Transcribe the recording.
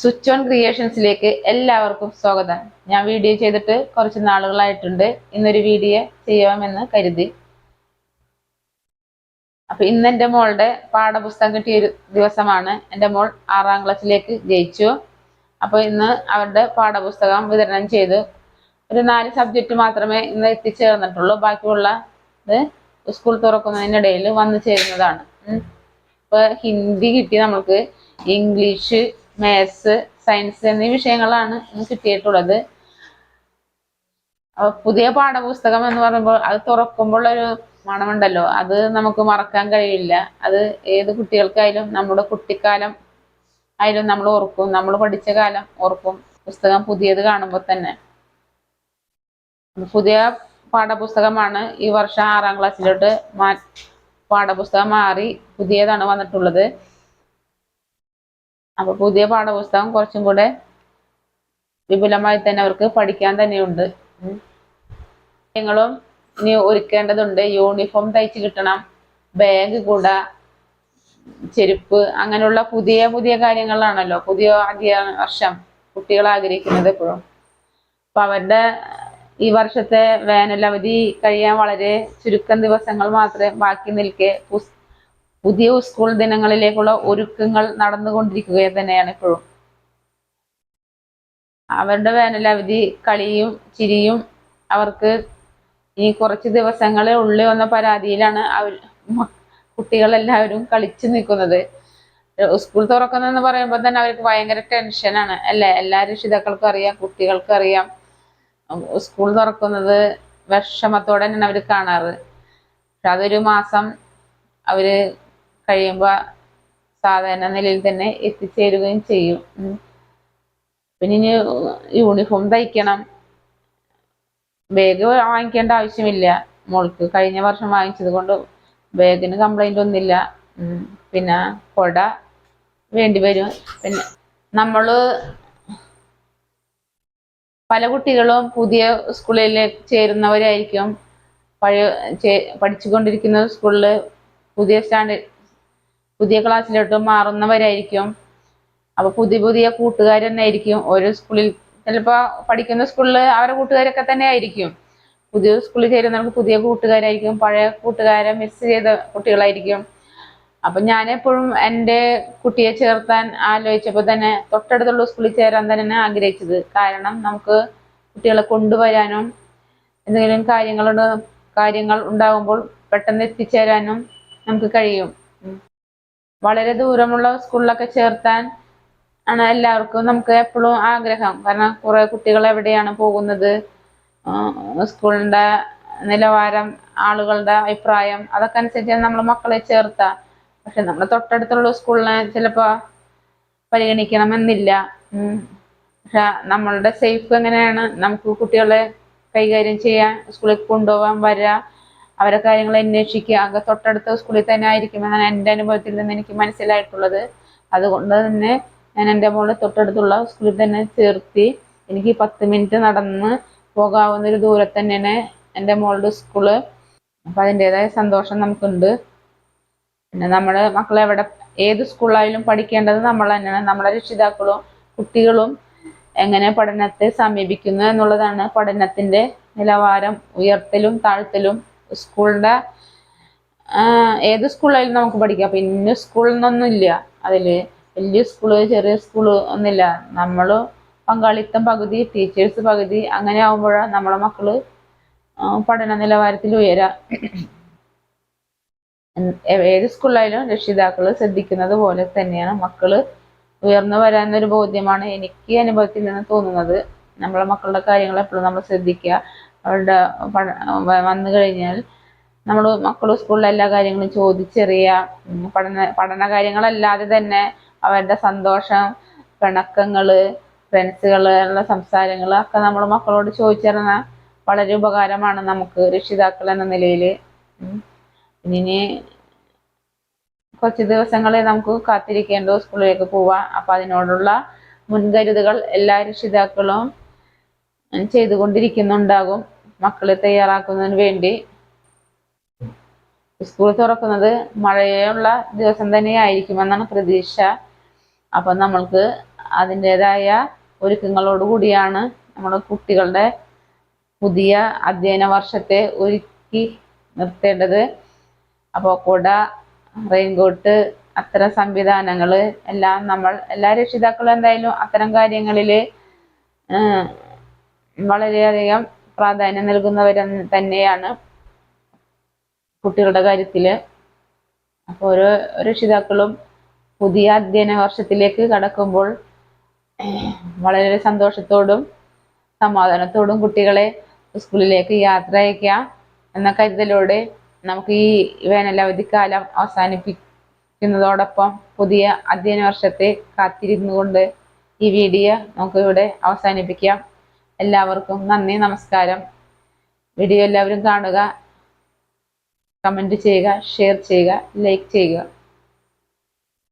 Switch on ക്രിയേഷൻസിലേക്ക് എല്ലാവർക്കും സ്വാഗതം. ഞാൻ വീഡിയോ ചെയ്തിട്ട് കുറച്ച് നാളുകളായിട്ടുണ്ട്. ഇന്നൊരു വീഡിയോ ചെയ്യാമെന്ന് കരുതി. അപ്പൊ ഇന്ന് എന്റെ മോളുടെ പാഠപുസ്തകം കിട്ടിയ ഒരു ദിവസമാണ്. എന്റെ മോൾ ആറാം ക്ലാസ്സിലേക്ക് ജയിച്ചു. അപ്പോൾ ഇന്ന് അവരുടെ പാഠപുസ്തകം വിതരണം ചെയ്തു. ഒരു നാല് സബ്ജക്റ്റ് മാത്രമേ ഇന്ന് എത്തിച്ചേർന്നിട്ടുള്ളൂ. ബാക്കിയുള്ള ഇത് സ്കൂൾ തുറക്കുന്നതിനിടയിൽ വന്നു ചേരുന്നതാണ്. ഇപ്പൊ ഹിന്ദി കിട്ടി നമ്മൾക്ക്. ഇംഗ്ലീഷ് മാത്സ് സയൻസ് എന്നീ വിഷയങ്ങളാണ് ഇന്ന് കിട്ടിയിട്ടുള്ളത്. പുതിയ പാഠപുസ്തകം എന്ന് പറയുമ്പോൾ അത് തുറക്കുമ്പോൾ ഒരു മണമുണ്ടല്ലോ. അത് നമുക്ക് മറക്കാൻ കഴിയില്ല. അത് ഏത് കുട്ടികൾക്കായാലും നമ്മുടെ കുട്ടിക്കാലം ആയാലും നമ്മൾ ഓർക്കും. നമ്മൾ പഠിച്ച കാലം ഓർക്കും. പുസ്തകം പുതിയത് കാണുമ്പോൾ തന്നെ. പുതിയ പാഠപുസ്തകമാണ് ഈ വർഷം ആറാം ക്ലാസ്സിലോട്ട് മാ പാഠപുസ്തകം മാറി പുതിയതാണ് വന്നിട്ടുള്ളത്. അപ്പൊ പുതിയ പാഠപുസ്തകം കുറച്ചും കൂടെ വിപുലമായി തന്നെ അവർക്ക് പഠിക്കാൻ തന്നെയുണ്ട്. കാര്യങ്ങളും ഇനി ഒരുക്കേണ്ടതുണ്ട്. യൂണിഫോം തയ്ച്ച് കിട്ടണം. ബാഗ് കുട ചെരുപ്പ് അങ്ങനെയുള്ള പുതിയ പുതിയ കാര്യങ്ങളാണല്ലോ പുതിയ ആദ്യ വർഷം കുട്ടികൾ ആഗ്രഹിക്കുന്നത് എപ്പോഴും. അപ്പൊ അവരുടെ ഈ വർഷത്തെ വേനലവധി കഴിയാൻ വളരെ ചുരുക്കം ദിവസങ്ങൾ മാത്രമേ ബാക്കി നിൽക്കെ. പുതിയ സ്കൂൾ ദിനങ്ങളിലേക്കുള്ള ഒരുക്കങ്ങൾ നടന്നുകൊണ്ടിരിക്കുക തന്നെയാണ് ഇപ്പോഴും. അവരുടെ വേനലവധി കളിയും ചിരിയും അവർക്ക് ഈ കുറച്ച് ദിവസങ്ങളെ ഉള്ളിൽ വന്ന പരാതിയിലാണ് അവർ കുട്ടികളെല്ലാവരും കളിച്ചു നിൽക്കുന്നത്. സ്കൂൾ തുറക്കുന്നതെന്ന് പറയുമ്പോൾ തന്നെ അവർക്ക് ഭയങ്കര ടെൻഷനാണ് അല്ലേ? എല്ലാ രക്ഷിതാക്കൾക്കും അറിയാം കുട്ടികൾക്കും അറിയാം. സ്കൂൾ തുറക്കുന്നത് വിഷമത്തോടെ തന്നെയാണ് അവർ കാണാറ്. പക്ഷെ അതൊരു മാസം അവർ കഴിയുമ്പോൾ സാധാരണ നിലയിൽ തന്നെ എത്തിച്ചേരുകയും ചെയ്യും. പിന്നെ ഇനി യൂണിഫോം തയ്ക്കണം. ബാഗ് വാങ്ങിക്കേണ്ട ആവശ്യമില്ല. മോൾക്ക് കഴിഞ്ഞ വർഷം വാങ്ങിച്ചത് കൊണ്ട് ബാഗിന് കംപ്ലൈന്റ് ഒന്നുമില്ല. പിന്നെ കൊട വേണ്ടി വരും. പിന്നെ നമ്മൾ പല കുട്ടികളും പുതിയ സ്കൂളിലേക്ക് ചേരുന്നവരായിരിക്കും. പഴയ പഠിച്ചുകൊണ്ടിരിക്കുന്ന സ്കൂളിൽ പുതിയ സ്റ്റാൻഡേർഡ് പുതിയ ക്ലാസ്സിലോട്ട് മാറുന്നവരായിരിക്കും. അപ്പൊ പുതിയ പുതിയ കൂട്ടുകാർ തന്നെ ആയിരിക്കും. ഓരോ സ്കൂളിൽ ചിലപ്പോ പഠിക്കുന്ന സ്കൂളിൽ അവരുടെ കൂട്ടുകാരൊക്കെ തന്നെ ആയിരിക്കും. പുതിയ സ്കൂളിൽ ചേരുന്നവർക്ക് പുതിയ കൂട്ടുകാരായിരിക്കും. പഴയ കൂട്ടുകാരെ മിസ് ചെയ്ത കുട്ടികളായിരിക്കും. അപ്പൊ ഞാൻ എപ്പോഴും എന്റെ കുട്ടിയെ ചേർത്താൻ ആലോചിച്ചപ്പോൾ തന്നെ തൊട്ടടുത്തുള്ള സ്കൂളിൽ ചേരാൻ തന്നെ ആഗ്രഹിച്ചത്. കാരണം നമുക്ക് കുട്ടികളെ കൊണ്ടുവരാനും എന്തെങ്കിലും കാര്യങ്ങളുണ്ട് കാര്യങ്ങൾ ഉണ്ടാകുമ്പോൾ പെട്ടെന്ന് എത്തിച്ചേരാനും നമുക്ക് കഴിയും. വളരെ ദൂരമുള്ള സ്കൂളിലൊക്കെ ചേർത്താൻ ആണ് എല്ലാവർക്കും നമുക്ക് എപ്പോഴും ആഗ്രഹം. കാരണം കുറെ കുട്ടികൾ എവിടെയാണ് പോകുന്നത്? സ്കൂളിന്റെ നിലവാരം ആളുകളുടെ അഭിപ്രായം അതൊക്കെ അനുസരിച്ച് നമ്മൾ മക്കളെ ചേർത്താ. പക്ഷെ നമ്മൾ തൊട്ടടുത്തുള്ള സ്കൂളിനെ ചിലപ്പോ പരിഗണിക്കണമെന്നില്ല. പക്ഷെ നമ്മളുടെ സേഫ് എങ്ങനെയാണ്? നമുക്ക് കുട്ടികളെ കൈകാര്യം ചെയ്യാൻ സ്കൂളിൽ കൊണ്ടുപോകാൻ വരാ. അവരെ കാര്യങ്ങൾ അന്വേഷിക്കുക. അങ്ങ് തൊട്ടടുത്ത സ്കൂളിൽ തന്നെ ആയിരിക്കുമെന്നാണ് എന്റെ അനുഭവത്തിൽ നിന്ന് എനിക്ക് മനസ്സിലായിട്ടുള്ളത്. അതുകൊണ്ട് തന്നെ ഞാൻ എന്റെ മോളെ തൊട്ടടുത്തുള്ള സ്കൂളിൽ തന്നെ ചേർത്തി എനിക്ക് പത്ത് മിനിറ്റ് നടന്ന് പോകാവുന്ന ഒരു ദൂരത്ത് തന്നെയാണ് എന്റെ മോളുടെ സ്കൂൾ. അപ്പം അതിന്റെതായ സന്തോഷം നമുക്കുണ്ട്. പിന്നെ നമ്മുടെ മക്കളെ എവിടെ ഏത് സ്കൂളിലായാലും പഠിക്കേണ്ടത് നമ്മൾ തന്നെയാണ്. നമ്മളെ രക്ഷിതാക്കളും കുട്ടികളും എങ്ങനെ പഠനത്തെ സമീപിക്കുന്നു എന്നുള്ളതാണ് പഠനത്തിന്റെ നിലവാരം ഉയർത്തലും താഴ്ത്തലും സ്കൂളിന്റെ ആഹ് ഏത് സ്കൂളിലായാലും നമുക്ക് പഠിക്കാം. അപ്പം ഇന്ന സ്കൂളിൽ നിന്നൊന്നും ഇല്ല അതിൽ വലിയ സ്കൂൾ ചെറിയ സ്കൂൾ ഒന്നുമില്ല. നമ്മൾ പങ്കാളിത്തം പകുതി ടീച്ചേഴ്സ് പകുതി അങ്ങനെ ആകുമ്പോഴാണ് നമ്മളെ മക്കൾ പഠന നിലവാരത്തിൽ ഉയരാ. ഏത് സ്കൂളിലായാലും രക്ഷിതാക്കൾ ശ്രദ്ധിക്കുന്നത് പോലെ തന്നെയാണ് മക്കൾ ഉയർന്നു വരാനൊരു ബോധ്യമാണ് എനിക്ക് അനുഭവത്തിൽ നിന്ന് തോന്നുന്നത്. നമ്മളെ മക്കളുടെ കാര്യങ്ങൾ എപ്പോഴും നമ്മൾ ശ്രദ്ധിക്കുക. അവരുടെ വന്നു കഴിഞ്ഞാൽ നമ്മൾ മക്കൾ സ്കൂളിലെ എല്ലാ കാര്യങ്ങളും ചോദിച്ചറിയുക. ഉം, പഠന പഠന കാര്യങ്ങളല്ലാതെ തന്നെ അവരുടെ സന്തോഷം പിണക്കങ്ങൾ ഫ്രണ്ട്സുകളുള്ള സംസാരങ്ങൾ ഒക്കെ നമ്മൾ മക്കളോട് ചോദിച്ചറിഞ്ഞാൽ വളരെ ഉപകാരമാണ് നമുക്ക് രക്ഷിതാക്കൾ എന്ന നിലയിൽ ഇനി കുറച്ച് ദിവസങ്ങളെ നമുക്ക് കാത്തിരിക്കേണ്ടു സ്കൂളിലേക്ക് പോവാം. അപ്പൊ അതിനോടുള്ള മുൻകരുതുകൾ എല്ലാ രക്ഷിതാക്കളും ചെയ്തുകൊണ്ടിരിക്കുന്നുണ്ടാകും. മക്കളെ തയ്യാറാക്കുന്നതിന് വേണ്ടി സ്കൂൾ തുറക്കുന്നത് മഴയുള്ള ദിവസം തന്നെ ആയിരിക്കുമെന്നാണ് പ്രതീക്ഷ. അപ്പൊ നമ്മൾക്ക് അതിന്റെതായ ഒരുക്കങ്ങളോട് കൂടിയാണ് നമ്മുടെ കുട്ടികളുടെ പുതിയ അധ്യയന വർഷത്തെ ഒരുക്കി നിർത്തേണ്ടത്. അപ്പോൾ കുട റെയിൻകോട്ട് അത്തരം സംവിധാനങ്ങൾ എല്ലാം നമ്മൾ എല്ലാ രക്ഷിതാക്കളും എന്തായാലും അത്തരം കാര്യങ്ങളിൽ വളരെയധികം പ്രാധാന്യം നൽകുന്നവർ തന്നെയാണ് കുട്ടികളുടെ കാര്യത്തിൽ അപ്പോൾ ഓരോ രക്ഷിതാക്കളും പുതിയ അധ്യയന വർഷത്തിലേക്ക് കടക്കുമ്പോൾ വളരെ സന്തോഷത്തോടും സമാധാനത്തോടും കുട്ടികളെ സ്കൂളിലേക്ക് യാത്ര അയക്കാം എന്ന കരുതലോടെ നമുക്ക് ഈ വേനലവധിക്കാലം അവസാനിപ്പിക്കുന്നതോടൊപ്പം പുതിയ അധ്യയന വർഷത്തെ കാത്തിരുന്നുകൊണ്ട് ഈ വീഡിയോ നമുക്ക് ഇവിടെ അവസാനിപ്പിക്കാം. എല്ലാവർക്കും നന്ദി നമസ്കാരം. വീഡിയോ എല്ലാവരും കാണുക. കമന്റ് ചെയ്യുക ഷെയർ ചെയ്യുക ലൈക്ക് ചെയ്യുക.